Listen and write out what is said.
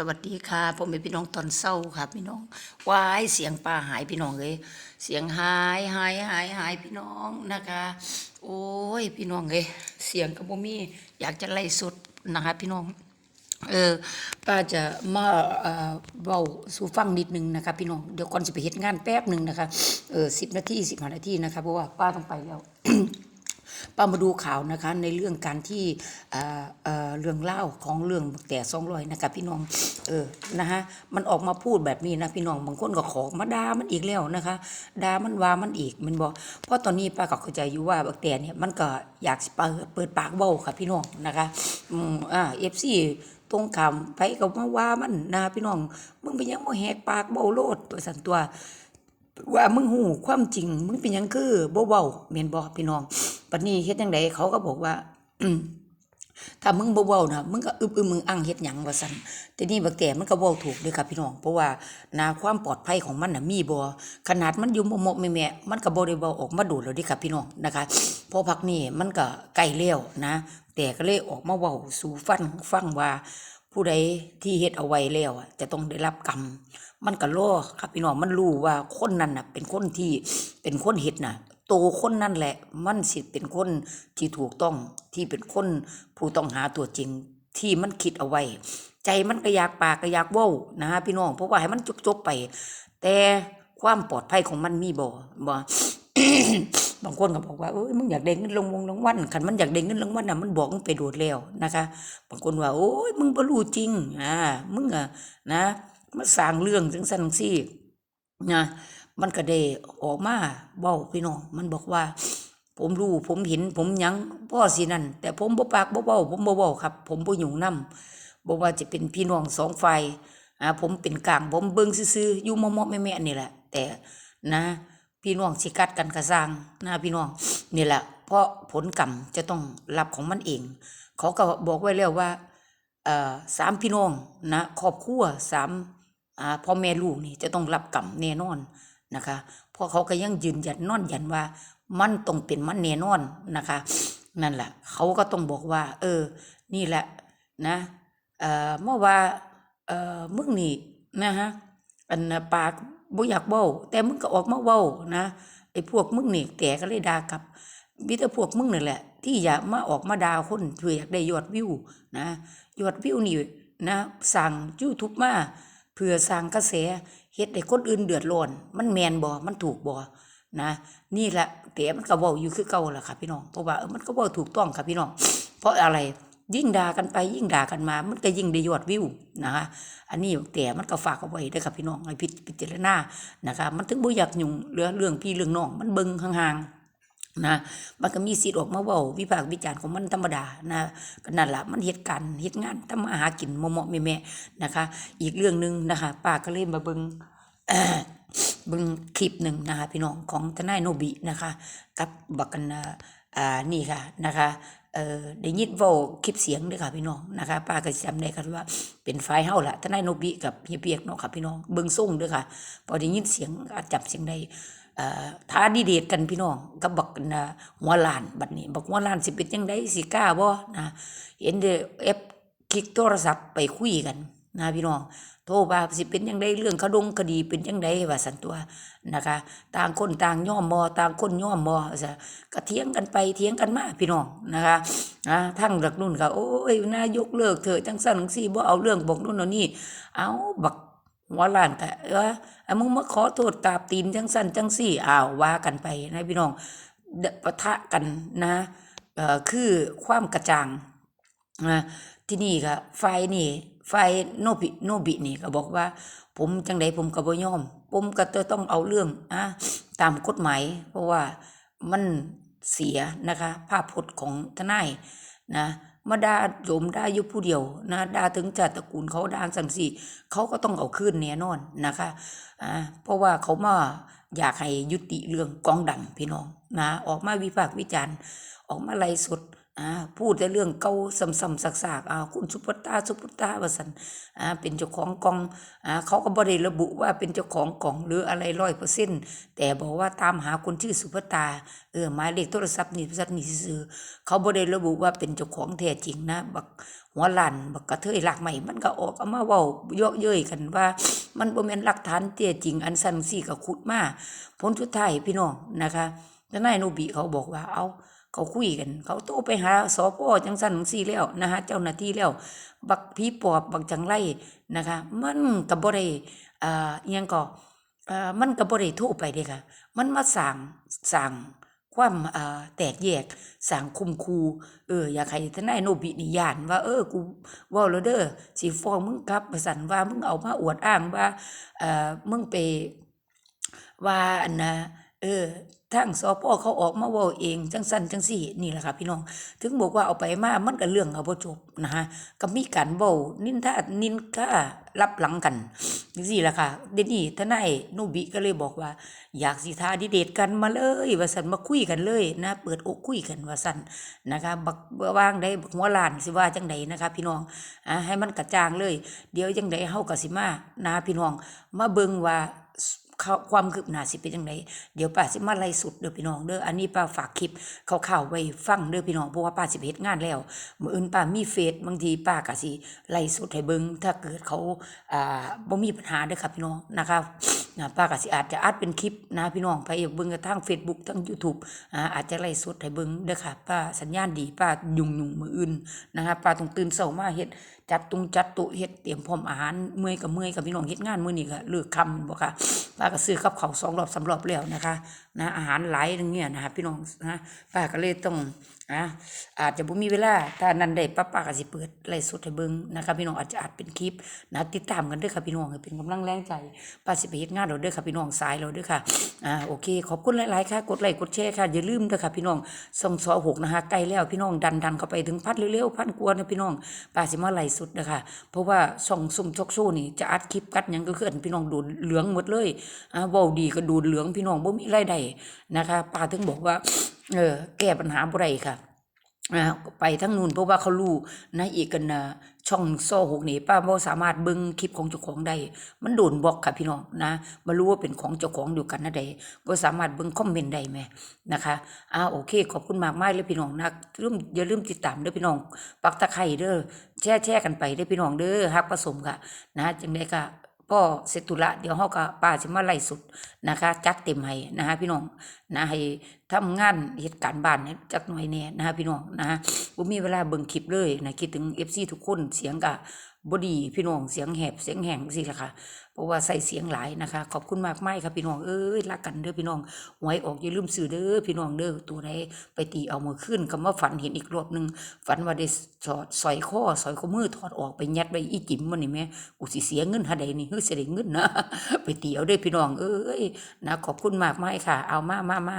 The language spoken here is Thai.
สวัสดีค่ะผมเป็นพี่น้องตอนเศร้าค่ะพี่น้องวายเสียงป้าหายพี่น้องเลยเสียงหายหายหายหายพี่น้องนะคะ โอ้ยพี่น้องเลยเสียงกระบมีอยากจะไล่สดนะคะพี่น้องเออป้าจะมาเอ่อเว้าสู่ฟังนิดนึงนะคะพี่น้องเดี๋ยวก่อนจะไปเฮ็ดงานแป๊บหนึ่งนะคะเออสิบนาทีสิบห้านาทีนะคะเพราะว่าป้าต้องไปแล้ว ป้ามาดูข่าวนะคะในเรื่องการที่เเเรื่องเล่าของเรื่องบักแต่สองรอยนะคะพี่น้องเออนะฮะมันออกมาพูดแบบนี้นะพี่น้องบางคนก็ขอมาด่ามันอีกแล้วนะคะด่ามันว่ามันอีกมันบอกเพราะตอนนี้ป้าก็เข้าใจอยู่ว่าบักแต่เนี่ยมันก็อยากเปิดเปิดปากเบ้าค่ะพี่น้องนะคะอืมอ่าเอฟซีตรงคำไปก็มาว่ามันนะพี่น้องมึงเป็นยังบ่แหกปากเบ้าโลดตัวสันตัวว่ามึงหูความจริง มึงเป็นยังคือบ่เว้าแม่นบ่พี่น้อง ปัดนี้เฮ็ดจังไดเขาก็บอกว่าถ้ามึงบ่เว้านะมึงก็อึบอึมึงอังเฮ็ดหยังว่าซั่นแต่นี่บักแต่มันก็เว้าถูกเด้อครับพี่น้อง เพราะว่านาความปลอดภัยของมันน่ะมีบ่ขนาดมันอยู่หมกๆแม่ๆมันก็บ่ได้เว้าออกมาโดดแล้วเด้อครับพี่น้องนะคะพราะพักนี้มันก็ใกล้แล้วนะ แต่ก็เลยออกมาเว้าสู่ฟังฟังว่าผู้ใดที่เฮ็ดเอาไว้แล้วอะจะต้องได้รับกรรม มันก็รอครับพี่น้องมันรู้ว่าคนนั้นน่ะ เป็นคนที่เป็นคนเฮ็ดน่ะ โตคนนั่นแหละ มันสิเป็นคนที่ถูกต้องที่เป็นคนผู้ต้องหาตัวจริงที่มันคิดเอาไว้ ใจมันก็อยากปากก็อยากเว้านะฮะพี่น้องเพราะว่าให้มันจบๆไป แต่ความปลอดภัยของมันมีบ่บ่บางคนก็บอกว่าเอ้ยมึงอยากได้เงินรางวงรางวัลคันมันอยากได้เงินรางวัลน่ะมันบอกมึงไปโดดแล้วนะคะ บางคนว่า โอ้ยมึงบ่รู้จริงอ่ามึงอะนะมาสร้างเรื่องจังซั่นจังซี่นะ มันก็ได้ออกมาเว้าพี่น้องมันบอกว่า ผมรู้ผมเห็นผมยังพ่อสินั่นแต่ผมบ่ปากบ่เว้าผมบ่เว้าครับ ผมบ่ยุ่งนํบ่ว่าจะเป็นพี่น้องสองฝ่ายอ่าผมเป็นกลางผมเบิ่งซื่อๆอยู่มอมๆแม่ๆนี่แหละ แต่นะพี่น้องสิกัดกันกระสร้างนะพี่น้องนี่แหละ เพราะผลกรรมจะต้องรับของมันเอง เขาก็บอกไว้แล้วว่าเอ่อสามพี่น้องนะครอบครัวสามอ่าพ่อแม่ลูกนี่จะต้องรับกรรมแน่นอน นะคะเพราะเขาก็ยังยืนยันนอนยันว่า มันต้องเป็นมันแน่นอนนะคะ นั่นแหละเขาก็ต้องบอกว่า เออ นี่แหละนะเอ่อเมื่อว่าเอ่อมึงนี่นะฮะอันปากบ่อยากเว้าแต่มึงก็ออกมาเว้านะไอ้พวกมึงนี่แกก็เลยด่ากลับมีแต่พวกมึงนั่แหละ ที่อยากมาออกมาด่าคนเพื่ออยากได้ยอดวิวนะยอดวิวนี่นะสั่ง YouTube มาเพื่อสร้างกระแส เฮ็ดให้คนอื่นเดือดร้อน มันแมนบ่มันถูกบ่นะนี่แหละแต่มันก็เว้าอยู่คือเก่าล่ะค่ะพี่น้องเพราะว่าเออมันก็เว้าถูกต้องค่ะพี่น้อง เพราะอะไรยิ่งด่ากันไปยิ่งด่ากันมา มันก็ยิ่งได้ยอดวิวนะคะอันนี้แต่มันก็ฝากเอาไว้ได้ค่ะพี่น้องให้พิพิจารณานะคะ มันถึงบ่อยากยุ่งเรื่องเรื่องพี่เรื่องน้องมันเบิ่งห่างๆ นะมันก็มีสิทธิ์ออกมาเว้าวิพากษ์วิจารณ์ของมันธรรมดานะก็นั่นละมันเฮ็ดการเฮ็ดงานทำมาหากินเหมาะๆแม่ๆนะคะ อีกเรื่องหนึ่งนะคะป้าก็เลยมาเบิงเบิงคลิปหนึ่งนะคะพี่น้องของทนายโนบินะคะ กับบักกันอ่านี่ค่ะนะคะเอ่อได้ยินว้าคลิปเสียงด้อค่ะพี่น้องนะคะป้าก็จำได้กันว่าเป็นฝ่ายเฮาล่ะทนายโนบิกับเฮียเปียกเนาะค่ะพี่น้องเบิ่งส่งด้อค่ะพอได้ยินเสียงอาจจับเสียงได้ ท้าดีเดทกันพี่น้องกับบักกันอ่าหัวลานบัดนี้ บักหัวลานสิเป็นจังไดสิกล้าบ่นะเห็นเดอเอฟคลิกโทรศัพท์ไปคุยกันนะพี่น้องโทรว่าสิเป็นยังไงเรื่องคดงคดีเป็นยังไงว่าสันตัวนะคะ ต่างคนต่างย่อมมอต่างคนย่อมมอซะก็เถียงกันไปเถียงกันมาพี่น้องนะคะนะทั้งหลักนุ่นก็โอ้ยนายกเลิกเถอะจังสั่นจังซี่บ่เอาเรื่องบอกนู่นเอานี่เอาบัก หัวล้านก็เออเอามึงมาขอโทษตาบตีนจังสั่นจังซี่อ้าวว่ากันไปนะพี่น้องเดะปะทะกันนะเอ่อคือความกระจ่างนะที่นี่ก็ฝ่ายนี่ฝ่ายโนบิโนบินี่ก็บอกว่า ผมจังใดผมก็บ่ยอม ผมก็จะต้องเอาเรื่องอะตามกฎหมายเพราะว่ามันเสียนะคะ ภาพพจน์ของทนายนะ มาด่าโยมด่าอยู่ผู้เดียวนะด่าถึงจะตระกูลเขาด่าสังสีเขาก็ต้องเอาขึ้นแน่นอนนะคะอ่าเพราะว่าเขามาอยากให้ยุติเรื่องกองดังพี่น้องนะออกมาวิพากษ์วิจารณ์ออกมาไล่สด อ่าพูดแต่เรื่องเก่าซ้ำๆซากๆอ่าคุณซุปเปอร์ตาร์ซุปเปอร์ตาร์ว่าซั่นอ่าเป็นเจ้าของกองอ่าเขาก็บ่ได้ระบุว่าเป็นเจ้าของกล่องหรืออะไร100%แต่บอกว่าตามหาคนชื่อซุปเปอร์ตาเออหมายเลขโทรศัพท์นี่สัตว์นี่ซื่อเขาบ่ได้ระบุว่าเป็นเจ้าของแท้จริงนะบักหัวลันบักกระเทยหลักใหม่มันก็ออกเอามาเว้าเยาะเย้ยกันว่า มันบ่แม่นหลักฐานแท้จริง อันซั่นซี่ก็ขุดมาผลสุดท้ายพี่น้องนะคะทนายโนบิเขาบอกว่าเอา เขาคุยกัน เขาโทรไปหาสพจังสันจังซี่แล้วนะฮะเจ้าหน้าที่แล้ว บักผีปอบบักจังไรนะคะ มันก็บ่ได้อ่าอิหยังก็อ่ามันก็บ่ได้โทรไปเด้ค่ะ มันมาสร้างสร้างความอ่าแตกแยกสร้างคุมคูเอออยากให้ทนายโนบินิยานว่าเออกูว้าแล้วเด้อสิฟ้องมึงกลับว่าซั่นว่ามึงเอามาอวดอ้างว่าเอ่อมึงไปว่าอันนะ เออทางสพเขาออกมาว้าเองจังซั่นจังซี่นี่แหละค่ะพี่น้อง ถึงบอกว่าเอาไปมามันก็เรื่องเอาบ่จบนะฮะก็มีการเว้านินทานินการับหลังกันจังซี่ล่ะค่ะเดี๋ยวนี้ทนายโนบิก็เลยบอกว่า อยากสิทาดีเดทกันมาเลยว่าซั่นมาคุยกันเลยนะ เปิดอกคุยกันว่าซั่นนะคะบักเบ่างได้บักหัวลานสิว่าจังไดนะคะพี่น้องอ่าให้มันกระจ่างเลย เดี๋ยวจังไดเฮาก็สิมานะพี่น้อง มาเบิงว่า ความคืบหน้าสิเป็นยังไงเดี๋ยวป้าสิมาไล่สุดเด้อพี่น้องเด้ออันนี้ป้าฝากคลิปข่าวๆไว้ฟังเด้อพี่น้องเพราะว่าป้าสิไปเฮ็ดงานแล้วมื้ออื่นป้ามีเฟซบางทีป้าก็สิไล่สุดให้เบิ่งถ้าเกิดเขาอ่าบ่มีปัญหาเด้อครับพี่น้องนะคะ นะป้าก็สิอาจจะอัดเป็นคลิปนะพี่น้องไปเบิ่งกระทั่ง Facebook ทาง YouTube อ่าอาจจะไล่สดให้เบิ่งเด้อค่ะ ป้าสัญญาณดีป้ายุ่งๆมื้ออื่นนะคะป้าต้องตื่นเช้ามาเฮ็ดจัดตุงจัดตุเฮ็ดเตรียมพร้อมอาหารเมื่อยกับเมื่อยกับพี่น้องเฮ็ดงานมื้อนี้ก็เลือกคำบ่ค่ะป้าก็ซื้อกับข้าวสองรอบสารอบแล้วนะคะ นะอาหารหลายอย่างเงี้ยนะพี่น้องนะป้าก็เลยต้องอะอาจจะบ่มีเวลาถ้านั้นได้ป้าป้าก็สิเปิดไลฟ์สดให้เบิ่งนะคะพี่น้องอาจจะอัดเป็นคลิปนะติดตามกันด้อค่ะพี่น้องให้เป็นกำลังแรงใจป้าสิไปเฮ็ดงานแล้วเด้อค่ะพี่น้องสายแล้วเด้อค่ะอ่าโอเค ขอบคุณหลายๆค่ะกดไลค์กดแชร์ค่ะอย่าลืมด้อค่ะพี่น้องส่องซอหกนะคะใกล้แล้วพี่น้องดันดันเข้าไปถึงพันเร็วๆพันกว่านะพี่น้องป้าสิมาไลฟ์สดนะคะเพราะว่าส่องซุ่มชกโซ่นี่จะอัดคลิปกัดหยังก็คืออันพี่น้องดูดเหลืองหมดเลยอ่าเว้าดีก็ดูดเหลืองพี่น้องบ่มีรายได้นะคะ ป้าถึงบอกว่า เออ แก้ปัญหาบ่ได้ค่ะไปทั้งนู้นเพราะว่าเขารู้นะอีกกันนะช่องโซ่หกนี่ป้าบ่สามารถเบิ่งคลิปของเจ้าของได้ มันโดนบล็อกค่ะพี่น้องนะบ่รู้ว่าเป็นของเจ้าของเดียวกันนะใดบ่สามารถเบิ่งคอมเมนต์ได้แหมนะคะอ่าโอเค ขอบคุณมากมากเลยพี่น้องนะลืมอย่าลืมติดตามเด้อพี่น้อง ปักตะไคร้เด้อแช่แช่กันไปเด้อพี่น้องเด้อฮักผสมค่ะ นะจังได้ก็ พ่อเสร็จธุระเดี๋ยวเฮาก็ป้าสิมาไล่สุดนะคะ จัดเต็มให้นะคะพี่น้องนะให้ทำงานเหตุการณ์บ้านจักหน่อยแน่นะคะพี่น้องนะบ่มีเวลาเบิ่งคลิปเลยนะคิดถึง FC ทุกคนเสียงก็ บดีพี่น้องเสียงแหบเสียงแหงสิล่ะค่ะเพราะว่าใส่เสียงหลายนะคะ ขอบคุณมากมายครับพี่น้องเอ้ยรักกันเด้อพี่น้องหวยออกอย่าลืมซื้อเด้อพี่น้องเด้อตัวใดไปตีเอามือขึ้นคำว่าฝันเห็นอีกรอบหนึ่งฝันว่าได้ถอดสอยข้อสอยข้อมือถอดออกไปยัดไว้อีจิ๋มมันนี่แม่กูสิเสียเงินหาใดนี่เฮ้ยสิได้เงินนะไปตีเอาเด้อพี่น้องเอ้ยนะขอบคุณมากมายค่ะ เอามามามา